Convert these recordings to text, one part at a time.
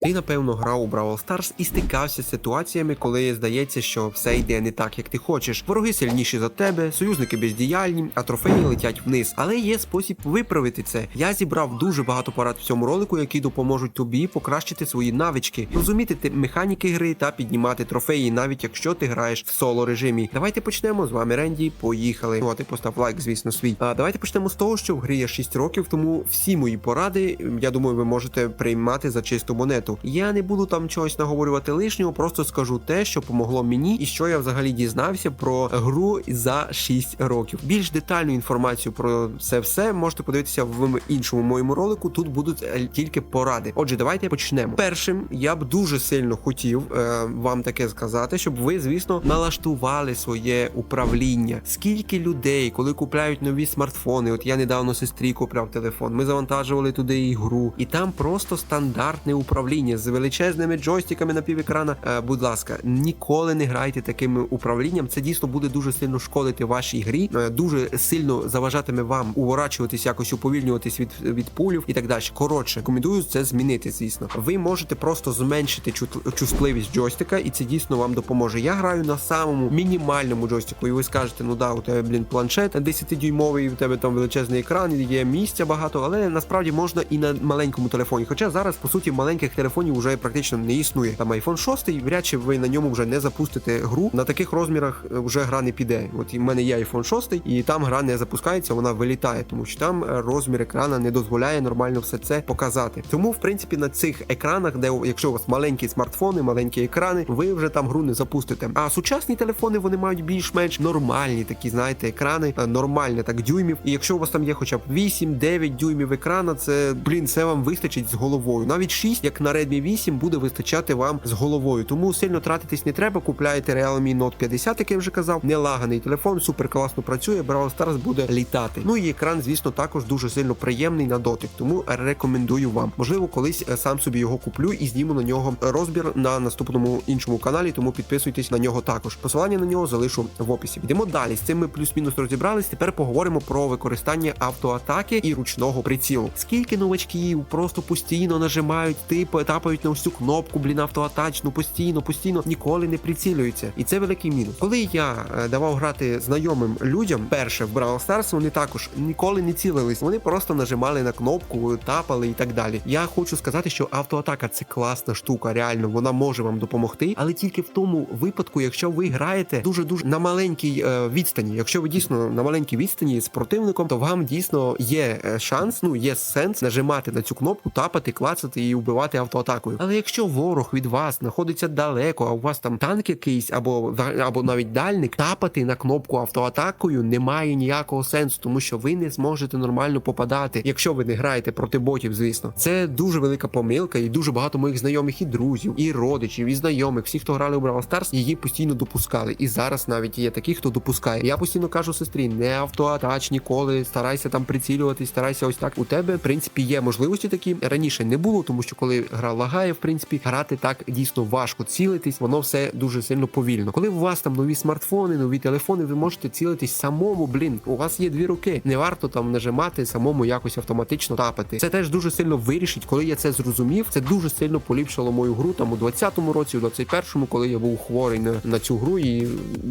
Ти, напевно, грав у Бравл Старс і стикався з ситуаціями, коли здається, що все йде не так, як ти хочеш. Вороги сильніші за тебе, союзники бездіяльні, а трофеї летять вниз. Але є спосіб виправити це. Я зібрав дуже багато порад в цьому ролику, які допоможуть тобі покращити свої навички, розуміти ти механіки гри та піднімати трофеї, навіть якщо ти граєш в соло режимі. Давайте почнемо з вами, Ренді. Поїхали. Ну, а ти постав лайк, звісно, свій. А давайте почнемо з того, що в грі є 6 років, тому всі мої поради, я думаю, ви можете приймати за чисту монету. Я не буду там чогось наговорювати лишнього, просто скажу те, що помогло мені, і що я взагалі дізнався про гру за 6 років. Більш детальну інформацію про це все можете подивитися в іншому моєму ролику. Тут будуть е, тільки поради. Отже, давайте почнемо. Першим я б дуже сильно хотів е, вам таке сказати, щоб ви, звісно, налаштували своє управління. Скільки людей, коли купляють нові смартфони, от я недавно сестрі купляв телефон, ми завантажували туди ігру, і там просто стандартне управління з величезними джойстиками на півекрана. Е, будь ласка, ніколи не грайте таким управлінням. Це дійсно буде дуже сильно шкодити вашій грі, е, дуже сильно заважатиме вам уворачуватись, якось уповільнюватись від, від пулів і так далі. Коротше, рекомендую це змінити. Звісно, ви можете просто зменшити чут- чутливість джойстика, і це дійсно вам допоможе. Я граю на самому мінімальному джойстику, і ви скажете, ну да, у тебе блін планшет 10-дюймовий, у тебе там величезний екран, є місця багато, але насправді можна і на маленькому телефоні. Хоча зараз, по суті, маленьких телефонів вже практично не існує. Там iPhone 6, вряд чи ви на ньому вже не запустите гру. На таких розмірах е, вже гра не піде. От в мене є iPhone 6, і там гра не запускається, вона вилітає, тому що там е, розмір екрана не дозволяє нормально все це показати. Тому, в принципі, на цих екранах, де якщо у вас маленькі смартфони, маленькі екрани, ви вже там гру не запустите. А сучасні телефони вони мають більш-менш нормальні такі, знаєте, екрани, е, нормальне так дюймів. І якщо у вас там є хоча б 8-9 дюймів екрана, це блін, це вам вистачить з головою. Навіть 6, як на Redmi 8, буде вистачати вам з головою. Тому сильно тратитись не треба. Купляєте Realme Note 50, як я вже казав, не лаганий телефон, супер класно працює. Brawl Stars буде літати. Ну і екран, звісно, також дуже сильно приємний на дотик. Тому рекомендую вам. Можливо, колись е, сам собі його куплю і зніму на нього розбір на наступному іншому каналі. Тому підписуйтесь на нього також. Посилання на нього залишу в описі. Йдемо далі. З цим ми плюс-мінус розібрались. Тепер поговоримо про використання автоатаки і ручного прицілу. Скільки новачків просто постійно нажимають, типу, тапають на цю кнопку, блін, автоатачну, постійно, постійно ніколи не прицілюються. І це великий мінус. Коли я е, давав грати знайомим людям, перше в Brawl Stars, вони також ніколи не цілились. Вони просто нажимали на кнопку, тапали і так далі. Я хочу сказати, що автоатака це класна штука, реально вона може вам допомогти, але тільки в тому випадку, якщо ви граєте дуже дуже на маленькій е, відстані. Якщо ви дійсно на маленькій відстані з противником, то вам дійсно є е, шанс, ну є сенс нажимати на цю кнопку, тапати, клацати і вбивати автоатакою. Але якщо ворог від вас знаходиться далеко, а у вас там танк якийсь або або навіть дальник, тапати на кнопку автоатакою немає ніякого сенсу, тому що ви не зможете нормально попадати, якщо ви не граєте проти ботів, звісно. Це дуже велика помилка, і дуже багато моїх знайомих і друзів, і родичів, і знайомих, всі, хто грали у Brawl Stars, її постійно допускали. І зараз навіть є такі, хто допускає. Я постійно кажу сестрі, не автоатач ніколи, старайся там прицілюватись, старайся ось так. У тебе, в принципі, є можливості такі. Раніше не було, тому що коли гра лагає, в принципі, грати так дійсно важко цілитись, воно все дуже сильно повільно. Коли у вас там нові смартфони, нові телефони, ви можете цілитись самому. Блін, у вас є дві руки. Не варто там нажимати самому якось автоматично тапати. Це теж дуже сильно вирішить, коли я це зрозумів. Це дуже сильно поліпшило мою гру там у 20-му році, у 21-му, коли я був хворий на, на цю гру і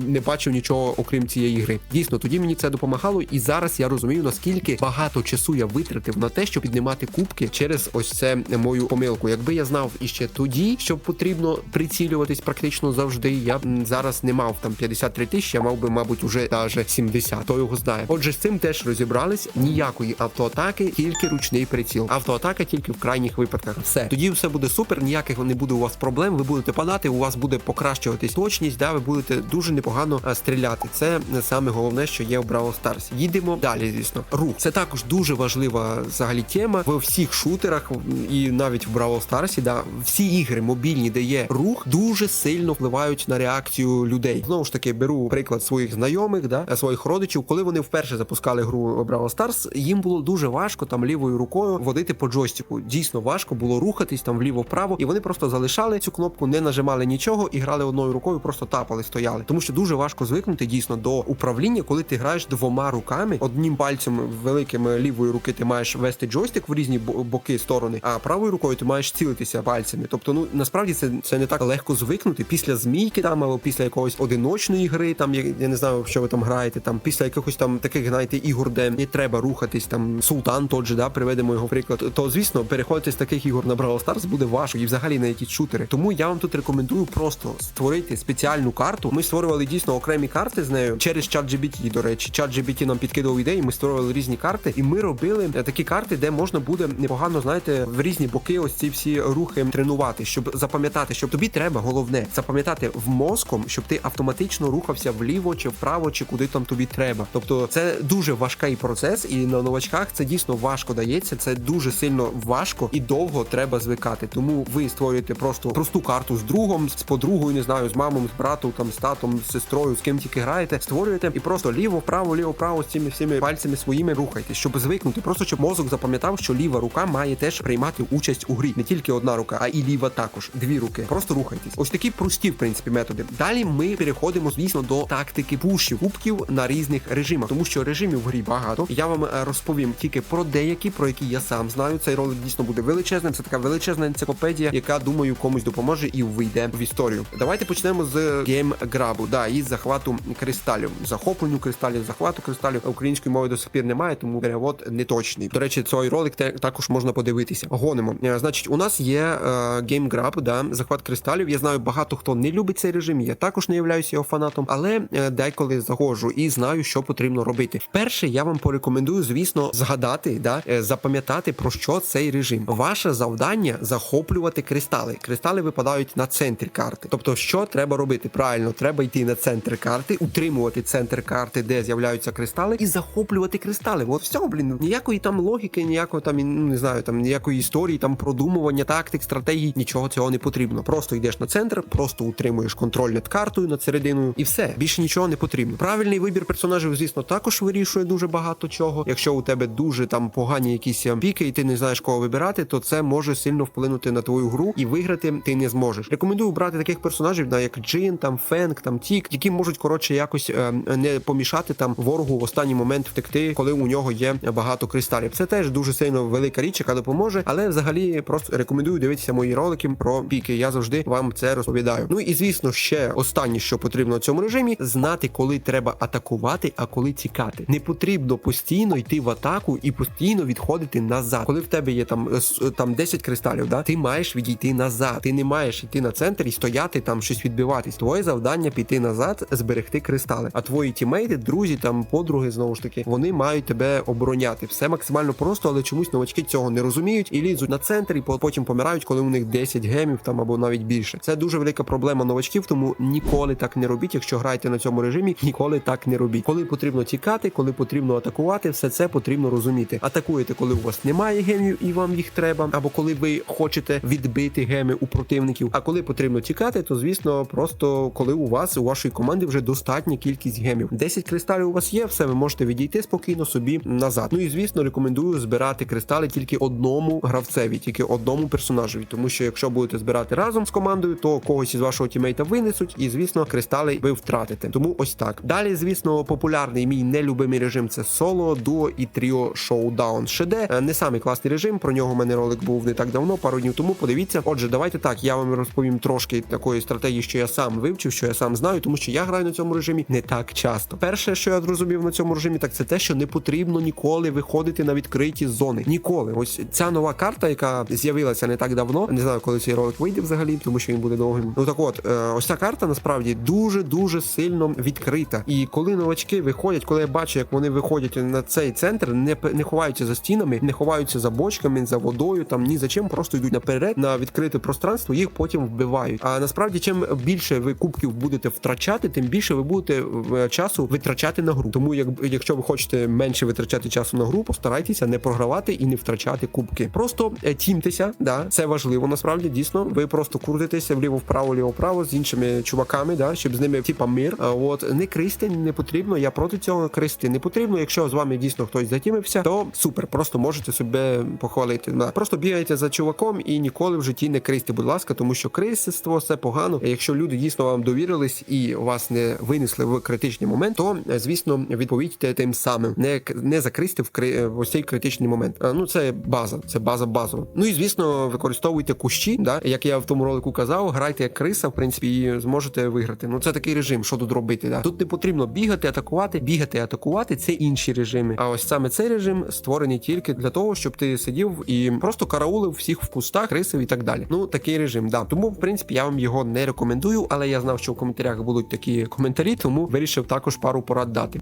не бачив нічого окрім цієї гри. Дійсно, тоді мені це допомагало, і зараз я розумію, наскільки багато часу я витратив на те, щоб піднімати кубки через ось це мою помилку. Якби я знав іще тоді, що потрібно прицілюватись практично завжди, я б зараз не мав там 53 тисячі, а мав би, мабуть, уже навіть 70. Хто його знає. Отже, з цим теж розібрались. Ніякої автоатаки, тільки ручний приціл. Автоатака тільки в крайніх випадках. Все тоді все буде супер. Ніяких не буде у вас проблем. Ви будете падати, у вас буде покращуватись точність. Да, ви будете дуже непогано стріляти. Це саме головне, що є в Brawl Stars. Їдемо далі. Звісно, рух це також дуже важлива взагалі тема в всіх шутерах і навіть в Brawl Stars, да, всі ігри мобільні, де є рух, дуже сильно впливають на реакцію людей. Знову ж таки, беру приклад своїх знайомих, да, своїх родичів, коли вони вперше запускали гру Brawl Stars, їм було дуже важко там лівою рукою водити по джойстику. Дійсно важко було рухатись там вліво-вправо, і вони просто залишали цю кнопку, не нажимали нічого і грали одною рукою, просто тапали, стояли. Тому що дуже важко звикнути дійсно до управління, коли ти граєш двома руками, одним пальцем великим лівої руки ти маєш вести джойстик в різні боки сторони, а правою рукою ти маєш цілитися пальцями. Тобто, ну насправді це, це не так легко звикнути після змійки там або після якогось одиночної гри, там я, я не знаю, що ви там граєте. Там після якихось там таких, знаєте, ігор, де не треба рухатись, там султан тот же, да, приведемо його приклад. То звісно, переходити з таких ігор на Brawl Stars буде важко і взагалі на якісь шутери. Тому я вам тут рекомендую просто створити спеціальну карту. Ми створювали дійсно окремі карти з нею через ChatGPT, До речі, ChatGPT нам підкидав ідеї. Ми створювали різні карти, і ми робили е, такі карти, де можна буде непогано, знаєте, в різні боки ось ці всі рухи тренувати, щоб запам'ятати, щоб тобі треба головне запам'ятати в мозком, щоб ти автоматично рухався вліво чи вправо, чи куди там тобі треба. Тобто це дуже важкий процес, і на новачках це дійсно важко дається. Це дуже сильно важко і довго треба звикати. Тому ви створюєте просто просту карту з другом, з подругою, не знаю, з мамою, з братом, там з татом, з сестрою, з ким тільки граєте. Створюєте і просто ліво, вправо, ліво, вправо з цими всіми пальцями своїми рухайте, щоб звикнути. Просто щоб мозок запам'ятав, що ліва рука має теж приймати участь у грі. Не тільки одна рука, а і ліва також. Дві руки. Просто рухайтесь. Ось такі прості, в принципі, методи. Далі ми переходимо, звісно, до тактики пушів кубків на різних режимах, тому що режимів в грі багато. Я вам е, розповім тільки про деякі, про які я сам знаю. Цей ролик дійсно буде величезним. Це така величезна енциклопедія, яка думаю комусь допоможе і вийде в історію. Давайте почнемо з геймграбу, да, із захвату кристалів, захопленню кристалів, захвату кристалів української мови до сих пір немає, тому перевод не точний. До речі, цей ролик також можна подивитися. Гонимо. Е, Значить, у нас є е, геймграб, да, захват кристалів. Я знаю, багато хто не любить цей режим. Я також не являюся його фанатом, але е, деколи заходжу і знаю, що потрібно робити. Перше, я вам порекомендую, звісно, згадати, да, е, запам'ятати про що цей режим. Ваше завдання захоплювати кристали. Кристали випадають на центрі карти. Тобто, що треба робити? Правильно, треба йти на центр карти, утримувати центр карти, де з'являються кристали, і захоплювати кристали. От все, блін, ніякої там логіки, ніякої там ну, не знаю, там ніякої історії, там продумування тактик, стратегій, нічого цього не потрібно. Просто йдеш на центр, просто утримуєш контроль над картою, над серединою, і все більше нічого не потрібно. Правильний вибір персонажів, звісно, також вирішує дуже багато чого. Якщо у тебе дуже там погані якісь е, піки, і ти не знаєш кого вибирати, то це може сильно вплинути на твою гру і виграти ти не зможеш. Рекомендую брати таких персонажів, да, як Джин, там Фенк, там Тік, які можуть коротше якось е, не помішати там ворогу в останній момент втекти, коли у нього є багато кристалів. Це теж дуже сильно велика річ, яка допоможе. Але взагалі просто рекомендую дивитися мої ролики про піки. Я завжди вам це розповідаю. Ну і звісно, ще останнє, що потрібно в цьому режимі, знати, коли треба атакувати, а коли тікати. Не потрібно постійно йти в атаку і постійно відходити назад. Коли в тебе є там е, там 10 кристалів, да ти маєш відійти назад. Ти не маєш йти на центр і стояти там щось відбиватись. Твоє завдання піти назад, зберегти кристали. А твої тімейти, друзі, там подруги, знову ж таки, вони мають тебе обороняти. Все максимально просто, але чомусь новачки цього не розуміють і лізуть на центр, і по- потім помирають, коли у них 10 гемів там або навіть більше. Це дуже велика проблема новачків, тому ніколи так не робіть. Якщо граєте на цьому режимі, ніколи так не робіть. Коли потрібно тікати, коли потрібно атакувати, все це потрібно розуміти. Атакуєте, коли у вас немає гемів і вам їх треба, або коли ви хочете відбити геми у противників. А коли потрібно тікати, то звісно, просто коли у вас у вашої команди вже достатня кількість гемів. 10 кристалів у вас є, все ви можете відійти спокійно собі назад. Ну і звісно, рекомендую збирати кристали тільки одному гравцеві, тільки одному персонажеві. Тому що якщо будете збирати разом з командою, то когось із вашого тімейта винесуть, і звісно, кристали ви втратите. Тому ось так. Далі, звісно, популярний мій нелюбимий режим це соло, дуо і тріо шоудаун. ШД Е, не самий класний режим. Про нього у мене ролик був не так давно, пару днів тому. Подивіться. Отже, давайте так. Я вам розповім трошки такої стратегії, що я сам вивчив, що я сам знаю, тому що я граю на цьому режимі не так часто. Перше, що я зрозумів на цьому режимі, так це те, що не потрібно ніколи виходити на відкриті зони. Ніколи. Ось ця нова карта, яка з'явилася не так давно. Не знаю, коли цей ролик вийде взагалі, тому що він буде довгим. Ну так от, е, ось ця карта насправді дуже дуже сильно відкрита. І коли новачки виходять, коли я бачу, як вони виходять на цей центр, не не ховаються за стінами, не ховаються за бочками, за водою, там ні за чим, просто йдуть наперед на відкрите пространство, їх потім вбивають. А насправді, чим більше ви кубків будете втрачати, тим більше ви будете е, часу витрачати на гру. Тому, як якщо ви хочете менше витрачати часу на гру, постарайтеся не програвати і не втрачати кубки. Просто е, тімтеся, да, це важливо. Насправді дійсно. Ви просто крутитеся вліво, вправо, ліво, вправо з іншими чуваками, да, щоб з ними типа мир. От не кристи не потрібно. Я проти цього кристи не потрібно. Якщо з вами дійсно хтось затімився, то супер, просто можете себе похвалити. Да. Просто бігайте за чуваком і ніколи в житті не кристи, будь ласка, тому що крисиство це погано. Якщо люди дійсно вам довірились і вас не винесли в критичний момент, то звісно відповідьте тим самим. Не не закристи в кри в ось цей критичний момент. Ну це база, це база базова. Ну і звісно, використовуйте кущі, да, як я в тому ролику казав, грайте як криса, в принципі, і зможете виграти. Ну це такий режим, що тут робити. Да. Тут не потрібно бігати, атакувати, бігати, атакувати це інші режими. А ось саме цей режим створений тільки для того, щоб ти сидів і просто караулив всіх в кустах, крисив і так далі. Ну такий режим, да. Тому, в принципі, я вам його не рекомендую, але я знав, що в коментарях будуть такі коментарі, тому вирішив також пару порад дати.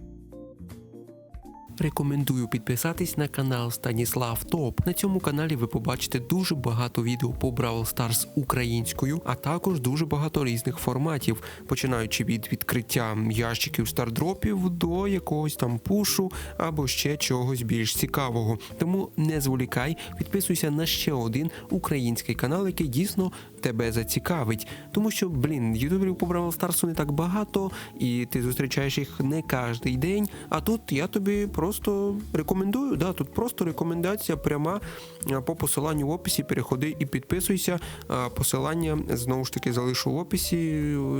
Рекомендую підписатись на канал Станіслав Топ. На цьому каналі ви побачите дуже багато відео по Brawl Stars українською, а також дуже багато різних форматів, починаючи від відкриття ящиків стардропів до якогось там пушу або ще чогось більш цікавого. Тому не зволікай, підписуйся на ще один український канал, який дійсно тебе зацікавить. Тому що, блін, ютуберів по Brawl Stars не так багато, і ти зустрічаєш їх не кожен день. А тут я тобі просто рекомендую. Да, тут просто рекомендація пряма по посиланню в описі. Переходи і підписуйся. Посилання знову ж таки залишу в описі.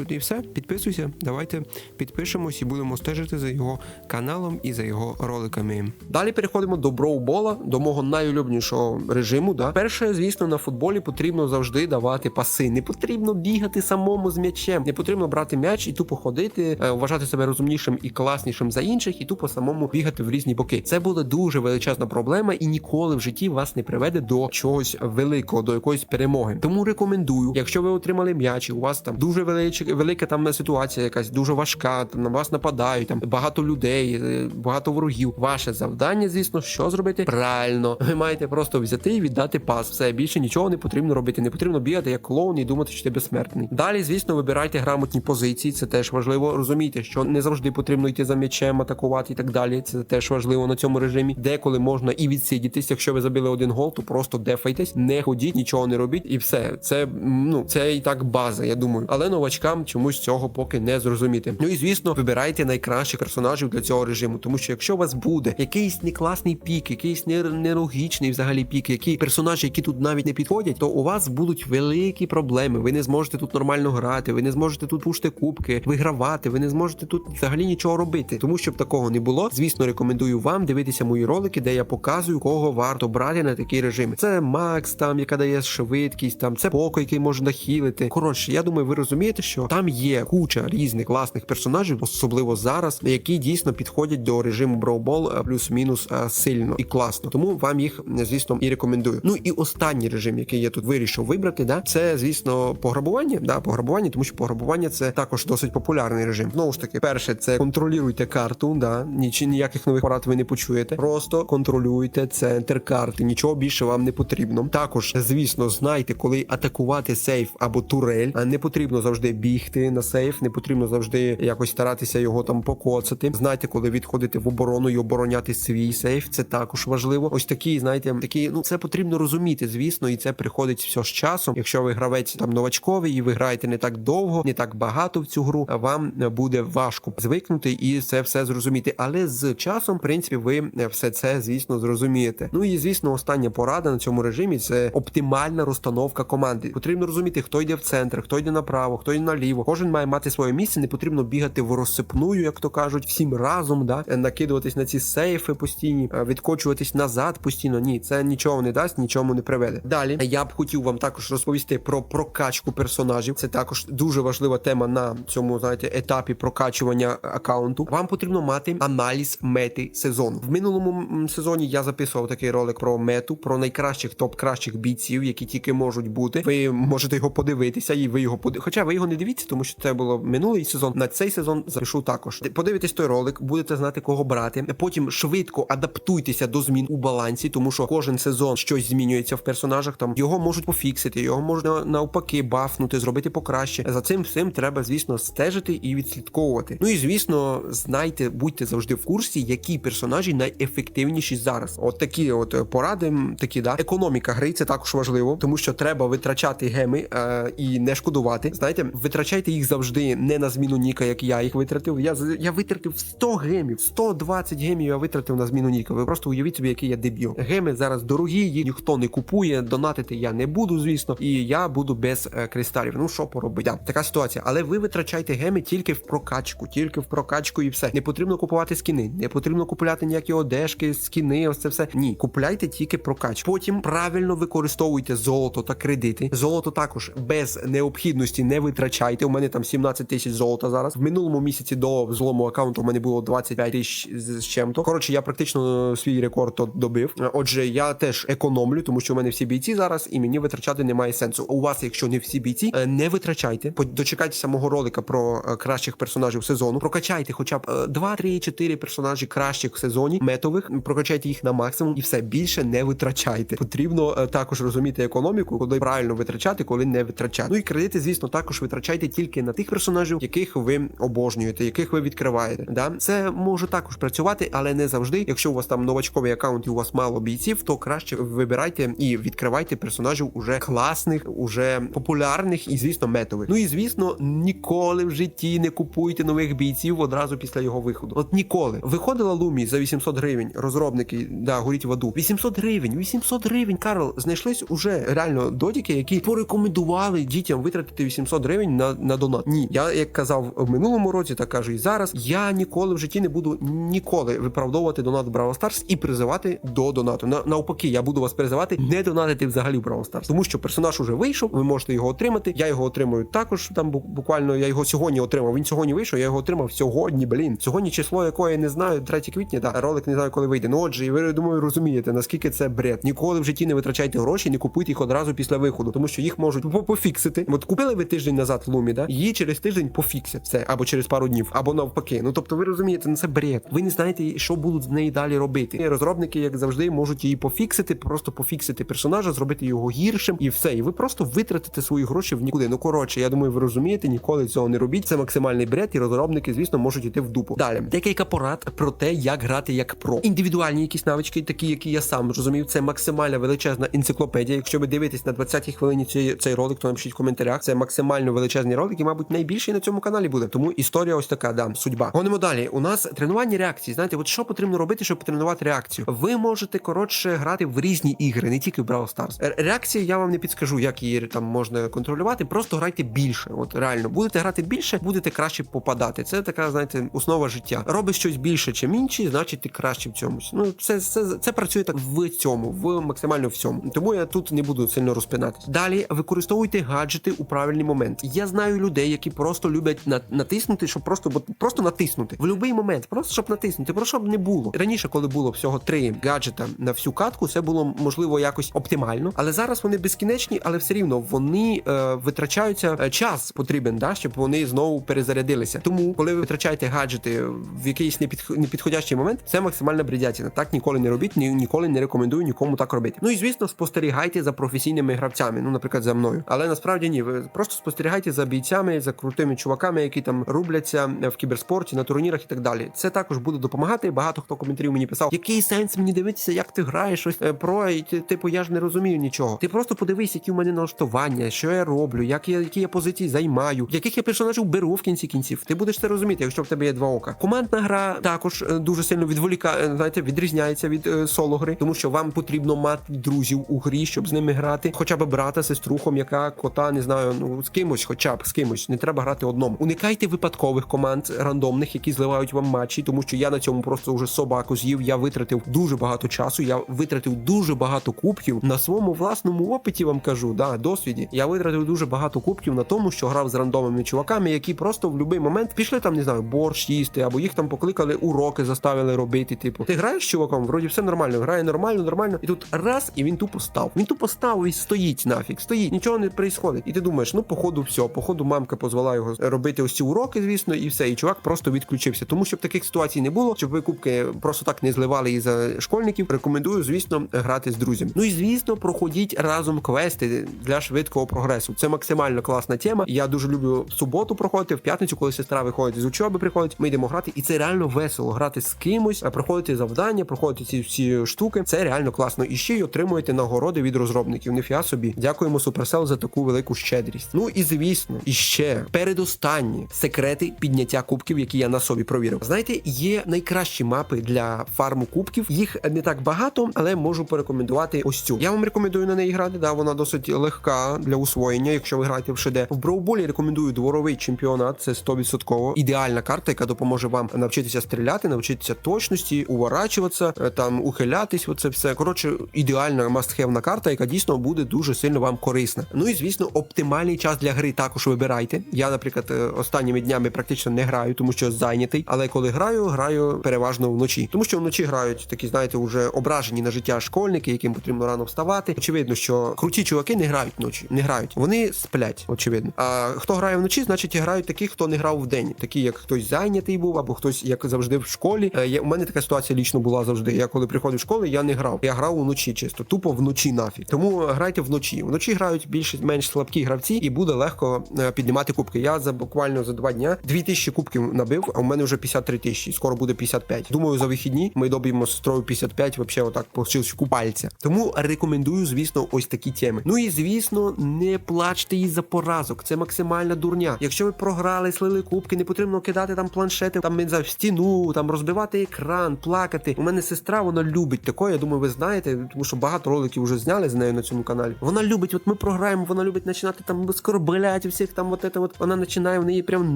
І все, підписуйся. Давайте підпишемось і будемо стежити за його каналом і за його роликами. Далі переходимо до броубола, до мого найулюбленішого режиму. Да. Перше, звісно, на футболі потрібно завжди давати паси. Не потрібно бігати самому з м'ячем. Не потрібно брати м'яч і тупо ходити, е, вважати себе розумнішим і класнішим за інших, і тупо самому бігати в різні боки. Це буде дуже величезна проблема, і ніколи в житті вас не приведе до чогось великого, до якоїсь перемоги. Тому рекомендую, якщо ви отримали м'яч, і у вас там дуже величе, велика там ситуація, якась дуже важка, там на вас нападають, там багато людей, е, багато ворогів. Ваше завдання, звісно, що зробити правильно. Ви маєте просто взяти і віддати пас. Все більше нічого не потрібно робити. Не потрібно бігати як клоун і думати, що ти безсмертний. Далі, звісно, вибирайте грамотні позиції. Це теж важливо. Розумійте, що не завжди потрібно йти за м'ячем, атакувати і так далі. Це теж важливо на цьому режимі. Деколи можна і відсидітись. Якщо ви забили один гол, то просто дефайтесь, не ходіть, нічого не робіть, і все. Це ну це і так база, я думаю. Але новачкам чомусь цього поки не зрозуміти. Ну і звісно, вибирайте найкращих персонажів для цього режиму, тому що якщо у вас буде якийсь некласний пік, якийсь нелогічний взагалі пік, які персонажі, які тут навіть не підходять, то у вас будуть великі проблеми. Ви не зможете тут нормально грати, ви не зможете тут пушити кубки, вигравати, ви не зможете тут взагалі нічого робити. Тому щоб такого не було, звісно, рекомендую вам дивитися мої ролики, де я показую, кого варто брати на такі режими. Це Макс, там яка дає швидкість, там це Поко, який може нахилити. Коротше, я думаю, ви розумієте, що там є куча різних класних персонажів, особливо зараз, які дійсно підходять до режиму Броубол плюс-мінус е, сильно і класно. Тому вам їх, е, звісно, і рекомендую. Ну і останній режим, який я тут вирішив вибрати, да, це звісно пограбування. Да, пограбування, тому що пограбування це також досить популярний режим. Знову ж таки, перше, це контролюйте карту. Да, ніч ніяких нових порад ви не почуєте. Просто контролюйте центр карти. Нічого більше вам не потрібно. Також, звісно, знайте, коли атакувати сейф або турель. А не потрібно завжди бігти на сейф, не потрібно завжди якось старатися його там покоцати. Знайте, коли відходити в оборону і обороняти свій сейф. Це також важливо. Ось такі, знаєте, такі, ну це потрібно розуміти, звісно, і це приходить все з часом. Якщо ви гравець там новачковий і ви граєте не так довго, не так багато в цю гру, вам буде важко звикнути і це все зрозуміти. Але з часом, в принципі, ви все це, звісно, зрозумієте. Ну і звісно, остання порада на цьому режимі це оптимальна розстановка команди. Потрібно розуміти, хто йде в центр, хто йде направо, хто йде наліво. Кожен має мати своє місце. Не потрібно бігати в розсипную, як то кажуть, всім разом, да накидуватись на ці сейфи постійні, е, відкочуватись назад постійно. Ні, це нічого не дасть, нічому не приведе. Далі я б хотів вам також розповісти про прокачку персонажів. Це також дуже важлива тема на цьому знаєте етапі прокачування аккаунту. Вам потрібно мати аналіз мети сезону. В минулому сезоні я записував такий ролик про мету, про найкращих топ кращих бійців, які тільки можуть бути. Ви можете його подивитися, і ви його поди... Хоча ви його не дивіться, тому що це було минулий сезон. На цей сезон запишу також. Подивитесь той ролик, будете знати кого брати. Потім швидко адаптуйтеся до змін у балансі, тому що кожен сезон щось змінюється в персонажах. Там його можуть пофіксити, його можна навпаки бафнути, зробити покраще. За цим всім треба, звісно, стежити і відслідковувати. Ну і звісно, знайте, будьте завжди в курсі, які персонажі найефективніші зараз. От такі от е, поради, такі да. Економіка гри це також важливо, тому що треба витрачати геми е, і не шкодувати. Знаєте, витрачайте їх завжди не на зміну Ніка, як я їх витратив. Я я витратив 100 гемів, 120 гемів я витратив на зміну Ніка. Ви просто уявіть собі, який я дебіл. Геми зараз дорогі, їх ніхто не купує. Донатити я не буду, звісно. І я буду без е, кристалів. Ну що поробити? Така ситуація. Але ви витрачайте геми тільки в прокачку, тільки в прокачку і все. Не потрібно купувати скіни, не потрібно купувати ніякі одежки, скіни, ось це все. Ні, купляйте тільки прокачку. Потім правильно використовуйте золото та кредити. Золото також без необхідності не витрачайте. У мене там 17 тисяч золота зараз. В минулому місяці до злому аккаунту у мене було 25 тисяч з чим-то. Коротше, я практично свій рекорд добив. Отже, я теж економлю, тому що у мене всі бійці зараз, і мені витрачати немає сенсу. У вас, якщо не всі бійці, е, не витрачайте. По- Дочекайтеся мого ролика про е, кращих персонажів сезону. Прокачайте хоча б 2, 3, 4 персонажі кращих в сезоні, метових. Прокачайте їх на максимум і все більше не витрачайте. Потрібно е, також розуміти економіку, коли правильно витрачати, коли не витрачати. Ну і кредити, звісно, також витрачайте тільки на тих персонажів, яких ви обожнюєте, яких ви відкриваєте. Да? Це може також працювати, але не завжди. Якщо у вас там новачковий аккаунт і у вас мало бійців, то краще вибирайте і відкривайте персонажів уже класних, уже популярних і, звісно, метових. Ну і звісно, ніколи в житті не купуйте нових бійців одразу після його виходу. От ніколи. Виходила Лумі за 800 гривень. Розробники, да, горіть в аду. 800 гривень, 800 гривень. Карл, знайшлись уже реально додіки, які порекомендували дітям витратити 800 гривень на, на донат. Ні, я як казав в минулому році, так кажу і зараз. Я ніколи в житті не буду ніколи виправдовувати донат Brawl Stars і призивати до донату. На, навпаки, я буду вас призивати не донатити взагалі в Brawl Stars. тому що персонаж уже вийшов, ви можете його отримати. Я його отримую також. Там буквально я його сьогодні отримав. Він сьогодні вийшов. Я його отримав сьогодні. Блін, сьогодні число якого я не знаю. 3 квітня. Да, ролик не знаю, коли вийде. Ну отже, і ви думаю, розумієте, наскільки це бред. Ніколи в житті не витрачайте гроші, не купуйте їх одразу після виходу, тому що їх можуть пофіксити. От купили ви тиждень назад лумі, да її через тиждень пофіксять це або через пару днів, або навпаки. Ну тобто, ви розумієте, ну це бред. Ви не знаєте, що будуть з неї далі робити. І розробники, як завжди, можуть її пофіксити, просто пофіксити персонажа, зробити його гіршим, і все. І ви просто витратите свої гроші в нікуди. Ну коротше, я думаю, ви розумієте, ніколи цього не робіть. Це максимальний бред, і розробники, звісно, можуть іти в дупу. Далі декілька порад про те, як грати як про індивідуальні якісь навички, такі, які я сам зрозумів. Це максимальна величезна енциклопедія. Якщо ви дивитесь на 20-й хвилині цей, цей ролик, то напишіть в коментарях. Це максимально величезний ролик, і, мабуть, найбільший на цьому каналі буде. Тому історія ось така, да, судьба. Гонимо далі. У нас тренування реакції. Знаєте, от що потрібно робити, щоб тренувати реакцію? Ви можете коротше грати в різні ігри, не тільки в Brawl Stars. Реакція я вам не підскажу, як її там можна контролювати. Просто грайте більше. От реально будете грати більше, будете краще попадати. Це така, знаєте, основа життя. Робиш щось більше, чим інші, значить ти краще в цьомусь. Ну це, це, це працює так в цьому, в максимально всьому. Тому я тут не буду сильно розпинатись. Далі використовуйте гаджети у правильний момент. Я знаю людей, які просто люблять на- натиснути, щоб просто просто натиснути в будь-який момент, просто щоб натиснути, про б не було. Раніше, коли було всього три гаджета на всю катку, це було можливо якось оптимально. Але зараз вони безкінечні, але все рівно вони е, витрачаються е, час потрібен, да, щоб вони знову перезарядилися. Тому, коли ви витрачаєте гаджети в якийсь непідх- непідходящий момент, це максимальна бредятіна. Так ніколи не робіть, ні, ніколи не рекомендую нікому так робити. Ну і звісно, спостерігайте за професійними гравцями, ну, наприклад, за мною. Але насправді ні, ви просто спостерігайте за бійцями, за крутими чуваками, які там рубляться в кіберспорті, на турнірах і так далі. Це також буде допомагати. Багато хто коментарів мені писав, який сенс мені дивитися, як ти граєш щось е, про і типу я ж не розумію нічого. Ти просто подивись, які у мене налаштування, що я роблю, як я які я позиції займаю, яких я персонажів беру в кінці кінців. Ти будеш це розуміти, якщо в тебе є два ока. Командна гра також е, дуже сильно відволікає, знаєте, відрізняється від е, соло гри, тому що вам потрібно мати друзів у грі, щоб з ними грати, хоча б брата, сестру, хом'яка, кота, не знаю, ну з кимось, хоча б з кимось. Не треба грати одному. Уникайте випадкових команд рандомних, які зливають вам матчі, тому що я на цьому просто вже собаку з'їв. Я витратив дуже багато часу. Я витратив дуже багато кубків на своєму власному опиті. Вам кажу, да, досвіді. Я витратив дуже багато кубків на тому, що грав з рандомними чуваками, які просто в будь-який момент пішли там, не знаю, борщ їсти, або їх там покликали, уроки заставили робити. Типу, ти граєш з чуваком, вроді все нормально, грає нормально, нормально, і тут раз, і він тупо став. Він тупо став і стоїть нафіг, стоїть, нічого не відбувається. І ти думаєш, ну походу, все, походу, мамка позвала його робити ось ці уроки, звісно, і все. І чувак просто відключився. Тому щоб таких ситуацій не було, щоб ви кубки просто так не зливали із за школьників. Рекомендую, звісно, грати з друзями. Ну і звісно, проходіть разом квести для швидкого прогресу. Це максимально класна тема. Я дуже люблю в суботу проходити, в п'ятницю, коли сестра виходить з учоби, приходить. Ми йдемо грати, і це реально весело. Грати з кимось, проходити завдання, проходити ці всі штуки. Це реально класно. І ще й отримуєте нагороди від розробників. Ніфіга собі. Дякуємо Supercell за таку велику щедрість. Ну і звісно, і ще передостанні секрети підняття кубків, які я на собі провірив. Знаєте, є найкращі мапи для фарму кубків. Їх не так багато, але можу порекомендувати ось цю. Я вам рекомендую на неї грати. Да, вона досить легка для усвоєння, якщо ви граєте в ШД. В Броуболі рекомендую дворовий чемпіонат, це 100%. Ідеальна карта, яка допоможе вам навчитися стріляти, навчитися точності, уворачуватися, е, там ухилятись. Оце все. Коротше, ідеальна мастхевна карта, яка дійсно буде дуже сильно вам корисна. Ну і звісно, оптимальний час для гри також вибирайте. Я, наприклад, е, останніми днями практично не граю, тому що зайнятий. Але коли граю, граю переважно вночі. Тому що вночі грають такі, знаєте, уже ображені на життя школьники, яким потрібно рано вставати. Очевидно, що круті чуваки не грають вночі. Не грають. Вони сплять, очевидно. А хто грає вночі, значить грають такі, хто не грав вдень. Такі, як хтось зайнятий був, або хтось, як завжди, в школі. Е, є- У мене така ситуація лічно була завжди. Я коли приходив в школу, я не грав. Я грав вночі чисто, тупо вночі нафіг. Тому грайте вночі. Вночі грають більш-менш слабкі гравці, і буде легко е, піднімати кубки. Я за буквально за два дня 2000 кубків набив, а у мене вже 53 тисячі. Скоро буде 55. Думаю, за вихідні ми доб'ємо строю 55, вообще отак по щелчку пальця. Тому рекомендую, звісно, ось такі теми. Ну і звісно, не плачте із за поразок. Це максимальна дурня. Якщо ви програли, слили кубки, не потрібно кидати там планшети, там не знаю, стіну, там розбивати екран, плакати. У мене сестра, вона любить таке. Я думаю, ви знаєте, тому що багато роликів вже зняли з нею на цьому каналі. Вона любить, от ми програємо, вона любить починати там скорбляти всіх там, от це от вона починає, в неї прям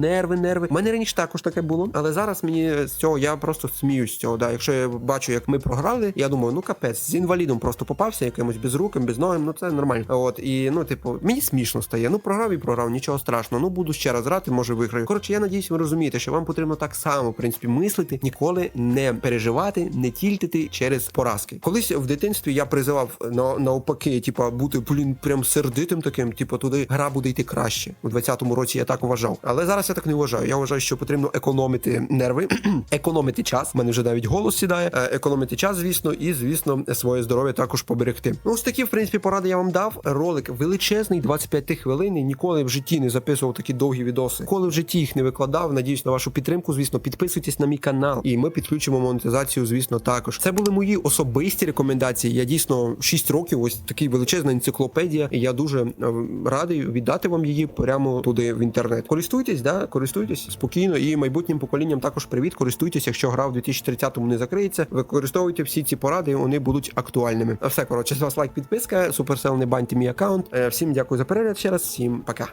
нерви, нерви. У мене раніше також таке було, але зараз мені з цього я просто сміюсь з цього. Да. Якщо я бачу, як ми програли, я думаю, ну капець, з інвалідом просто попався, якимось безруким, безногим, ну це нормально. І ну, типу, мені смішно стає. Ну програв і програв, нічого страшного. Ну буду ще раз грати, може виграю. Коротше, я надіюсь, ви розумієте, що вам потрібно так само, в принципі, мислити, ніколи не переживати, не тільтити через поразки. Колись в дитинстві я призивав на навпаки, типа бути блін, прям сердитим таким, типу, туди гра буде йти краще. У 20-му році я так вважав. Але зараз я так не вважаю. Я вважаю, що потрібно економити нерви, економити час. У мене вже навіть голос сідає. Е, Економити час, звісно, і звісно, своє здоров'я також поберегти. Ну, ось такі, в принципі, поради я вам дав. Ролик величезний, 25 хвилин. і Ніколи в житті не записував такі довгі відоси. Коли в житті їх не викладав. Надіюсь на вашу підтримку. Звісно, підписуйтесь на мій канал, і ми підключимо монетизацію. Звісно, також. Це були мої особисті рекомендації. Я дійсно 6 років. Ось такий величезна енциклопедія. І я дуже е, радий віддати вам її прямо туди в інтернет. Користуйтесь, да, користуйтесь спокійно і майбутнім поколінням також привіт. Користуйтесь, якщо гра в 2030-му не закриється. Використовуйте всі ці поради, вони будуть актуальними. А все коротше, з вас лайк, підписка, суперсел не баньте мій аккаунт. Е, Всім дякую за перегляд ще раз. Всім пока.